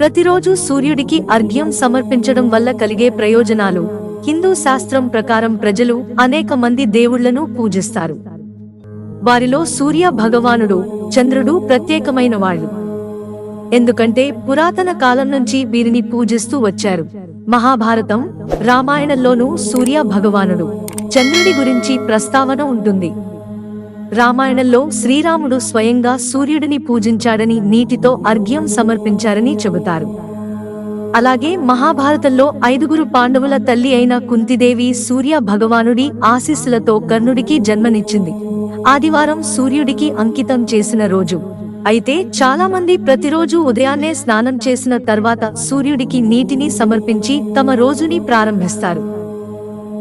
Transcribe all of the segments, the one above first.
ప్రతిరోజు సూర్యుడికి అర్ఘ్యం సమర్పించడం వల్ల కలిగే ప్రయోజనాలు. హిందూ శాస్త్రం ప్రకారం ప్రజలు అనేక మంది దేవుళ్ళను పూజిస్తారు. వారిలో సూర్య భగవానుడు చంద్రుడు ప్రత్యేకమైన వాళ్ళు. ఎందుకంటే పురాతన కాలం నుంచి వీరిని పూజిస్తూ వచ్చారు. మహాభారతం రామాయణంలోనూ సూర్య భగవానుడు చంద్రుడి గురించి ప్రస్తావన ఉంటుంది. రామాయణంలో శ్రీరాముడు స్వయంగా సూర్యుడిని పూజించాడని నీటితో అర్ఘ్యం సమర్పించారని చెబుతారు. అలాగే మహాభారతంలో ఐదుగురు పాండవుల తల్లి అయిన కుంతిదేవి సూర్య భగవానుడి ఆశీస్సులతో కర్ణుడికి జన్మనిచ్చింది. ఆదివారం సూర్యుడికి అంకితం చేసిన రోజు. అయితే చాలా మంది ప్రతిరోజు ఉదయాన్నే స్నానం చేసిన తర్వాత సూర్యుడికి నీటిని సమర్పించి తమ రోజుని ప్రారంభిస్తారు.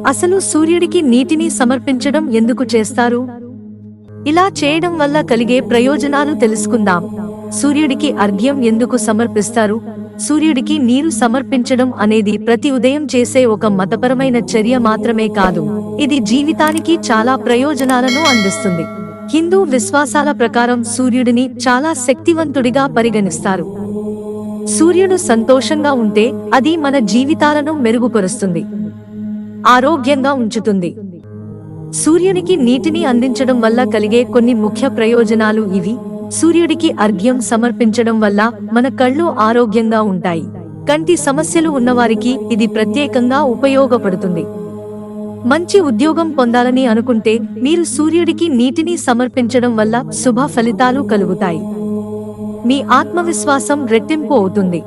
అసలు సూర్యుడికి నీటిని సమర్పించడం ఎందుకు చేస్తారు? ఇలా చేయడం వల్ల కలిగే ప్రయోజనాలు తెలుసుకుందాం. సూర్యుడికి అర్ఘ్యం ఎందుకు సమర్పిస్తారు? సూర్యుడికి నీరు సమర్పించడం అనేది ప్రతి ఉదయం చేసే ఒక మతపరమైన చర్య మాత్రమే కాదు. ఇది జీవితానికి చాలా ప్రయోజనాలను అందిస్తుంది. హిందూ విశ్వాసాల ప్రకారం సూర్యుడిని చాలా శక్తివంతుడిగా పరిగణిస్తారు. సూర్యుడు సంతోషంగా ఉంటే అది మన జీవితాలను మెరుగుపరుస్తుంది. ఆరోగ్యంగా ఉంచుతుంది. సూర్యునికి నీటిని అందించడం వల్ల కలిగే కొన్ని ముఖ్య ప్రయోజనాలు ఇవి. సూర్యుడికి అర్ఘ్యం సమర్పించడం వల్ల మన కళ్ళు ఆరోగ్యంగా ఉంటాయి. కంటి సమస్యలు ఉన్నవారికి ఇది ప్రత్యేకంగా ఉపయోగపడుతుంది. మంచి ఉద్యోగం పొందాలని అనుకుంటే మీరు సూర్యుడికి నీటిని సమర్పించడం వల్ల శుభ ఫలితాలు కలుగుతాయి. మీ ఆత్మవిశ్వాసం రెట్టింపు అవుతుంది.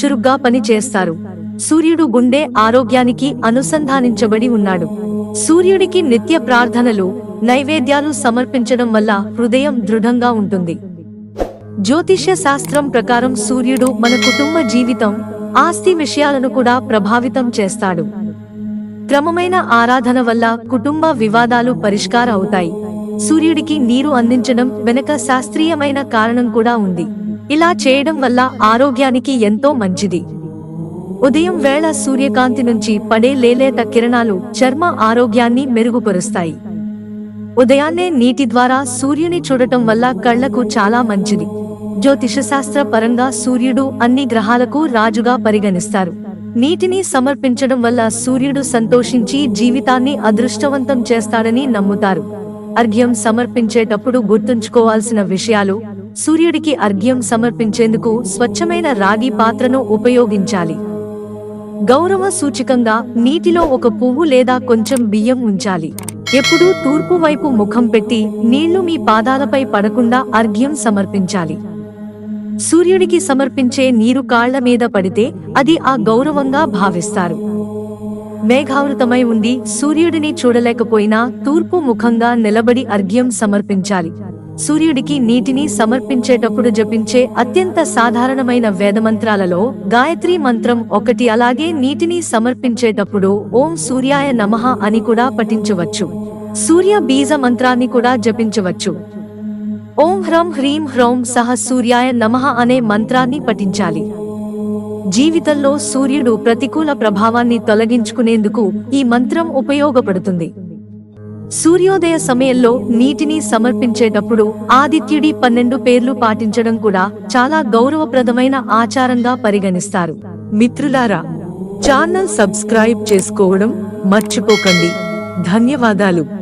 చురుగ్గా పని చేస్తారు సూర్యుడు గుండె ఆరోగ్యానికి అనుసంధానించబడి ఉన్నాడు. సూర్యుడికి నిత్య ప్రార్థనలు నైవేద్యాలు సమర్పించడం వల్ల హృదయం దృఢంగా ఉంటుంది. జ్యోతిష్య శాస్త్రం ప్రకారం సూర్యుడు మన కుటుంబ జీవితం ఆస్తి విషయాలను కూడా ప్రభావితం చేస్తాడు. క్రమమైన ఆరాధన వల్ల కుటుంబ వివాదాలు పరిష్కార అవుతాయి. సూర్యుడికి నీరు అందించడం వెనక శాస్త్రీయమైన కారణం కూడా ఉంది. ఇలా చేయడం వల్ల ఆరోగ్యానికి ఎంతో మంచిది. ఉదయం వేళ సూర్యకాంతి నుంచి పడే లేలేత కిరణాలు చర్మ ఆరోగ్యాన్ని మెరుగుపరుస్తాయి. ఉదయాన్నే నీటి ద్వారా సూర్యుని చూడటం వల్ల కళ్ళకు చాలా మంచిది. జ్యోతిషశాస్త్ర పరంగా సూర్యుడు అన్ని గ్రహాలకు రాజుగా పరిగణిస్తారు. నీటిని సమర్పించడం వల్ల సూర్యుడు సంతోషించి జీవితాన్ని అదృష్టవంతం చేస్తాడని నమ్ముతారు. అర్ఘ్యం సమర్పించేటప్పుడు గుర్తుంచుకోవాల్సిన విషయాలు సూర్యుడికి అర్ఘ్యం సమర్పించేందుకు స్వచ్ఛమైన రాగి పాత్రను ఉపయోగించాలి. గౌరవ సూచికంగా నీటిలో ఒక పువ్వు లేదా కొంచెం బియ్యం ఉంచాలి. ఎప్పుడూ తూర్పు వైపు ముఖం పెట్టి నీళ్ళు మీ పాదాలపై పడకుండా అర్ఘ్యం సమర్పించాలి. సూర్యుడికి సమర్పించే నీరు కాళ్ళ మీద పడితే అది ఆ గౌరవంగా భావిస్తారు. మేఘావృతమై ఉండి సూర్యుడిని చూడలేకపోయినా తూర్పు ముఖంగా నిలబడి అర్ఘ్యం సమర్పించాలి. సూర్యుడికి నీటిని సమర్పించేటప్పుడు జపించే అత్యంత సాధారణమైన వేదమంత్రాలలో గాయత్రి మంత్రం ఒకటి అలాగే నీటిని సమర్పించేటప్పుడు ఓం సూర్యాయ నమః అని కూడా పఠించవచ్చు. సూర్య బీజ మంత్రాన్ని కూడా జపించవచ్చు. ఓం హ్రం హ్రీం హ్రౌం సహ సూర్యాయ నమః అనే మంత్రాన్ని పఠించాలి. జీవితంలో సూర్యుడు ప్రతికూల ప్రభావాన్ని తొలగించుకునేందుకు ఈ మంత్రం ఉపయోగపడుతుంది. సూర్యోదయ సమయంలో నీటిని సమర్పించేటప్పుడు ఆదిత్యుడి పన్నెండు పేర్లు పాటించడం కూడా చాలా గౌరవప్రదమైన ఆచారంగా పరిగణిస్తారు. మిత్రులారా ఛానల్ సబ్స్క్రైబ్ చేసుకోవడం మర్చిపోకండి. ధన్యవాదాలు.